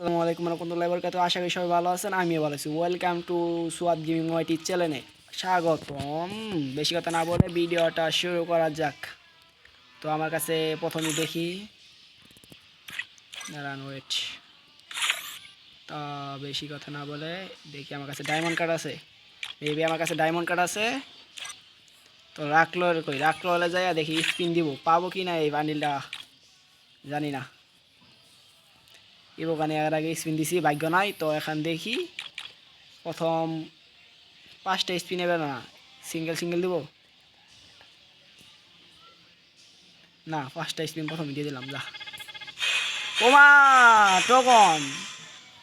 আসসালামু আলাইকুম রহমতুল্লাহ বরকাত আশা করি সবাই ভালো আছেন, আমিও ভালো আছি। Welcome to Suad gaming YT চ্যানেলে স্বাগতম। বেশি কথা না বলে ভিডিওটা শুরু করা যাক। তো আমার কাছে প্রথমে দেখি। ওয়েট তা বেশি কথা না বলে দেখি আমার কাছে ডায়মন্ড কার্ড আছে। মেবি আমার কাছে ডায়মন্ড কার্ড আছে। তো রাখল কই, রাখল হলে যাই দেখি স্পিন দিব। পাবো কি না এই বান্ডিলটা জানি না। ইবোকানে এর আগে স্পিন দিছি, ভাগ্য নাই, তো এখন দেখি। প্রথম পাঁচটা স্পিন এবার না সিঙ্গেল সিঙ্গেল দিব? না, পাঁচটা স্পিন প্রথম দিয়ে দিলাম, যা। ওমা টগন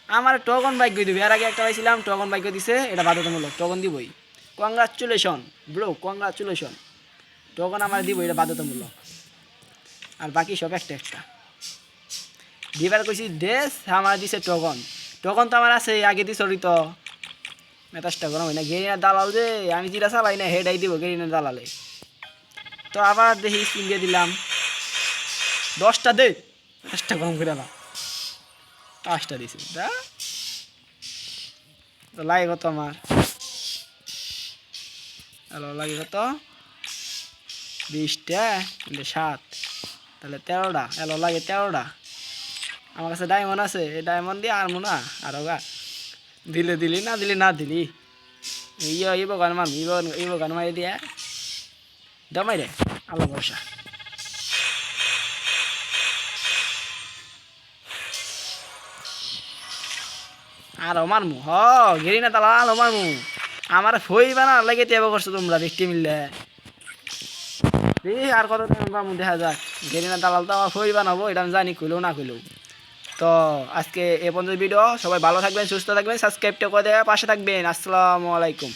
আমার টগন ভাগ্য দিবি। এর আগে একটা পাইছিলাম টগন ভাগ্য দিছে, এটা বাধ্যতামূলক টগন দিবই। কংগ্রাচুলেশন ব্রো কংগ্রাচুলেশন টগন আমার দিব এটা বাধ্যতামূলক। আর বাকি সব একটা একটা। দিবার কইছি দেশ আমার দিছে টগন টগন তো আমার আছে, আগে দিছ তো মেতাজটা গরম হয় না গেরিনার দালাল যে, আমি যেটা চালাই না হেডাই দিব গেরিনার দালালে। তো আবার দেখি স্পিন দিয়ে দিলাম। দশটা দে মেতাজটা গরম করে না পাঁচটা দিছি তো লাগে কত আমার হ্যালো লাগে কত? বিশটা, সাত। তাহলে তেরোটা, এলো লাগে তেরোটা। আমার কাছে ডায়মন্ড আছে, এই ডায়মন্ড দিয়ে আর না, আরও গা। দিলে দিলি, না দিলি না দিলি। ইয়ে ইব গান মান ইব ইব গান মারি দিয়া। দমাই রে আলো বর্ষা আর মারমু, হ, গেরি না তালা আলো মারমু। আমার ফইবা না লাগে তেবা করছ তোমরা, বৃষ্টি মিললে। এই আর কত দেখা যাক। গেরি না দালাল তো আমার ফই বানাবো, এটা আমি জানি, কইলেও না কইলেও। তো আজকে এ পর্যন্ত ভিডিও সবাই ভালো থাকবেন, সুস্থ থাকবেন সাবস্ক্রাইবটা করে দেওয়া পাশে থাকবেন। আসসালামু আলাইকুম।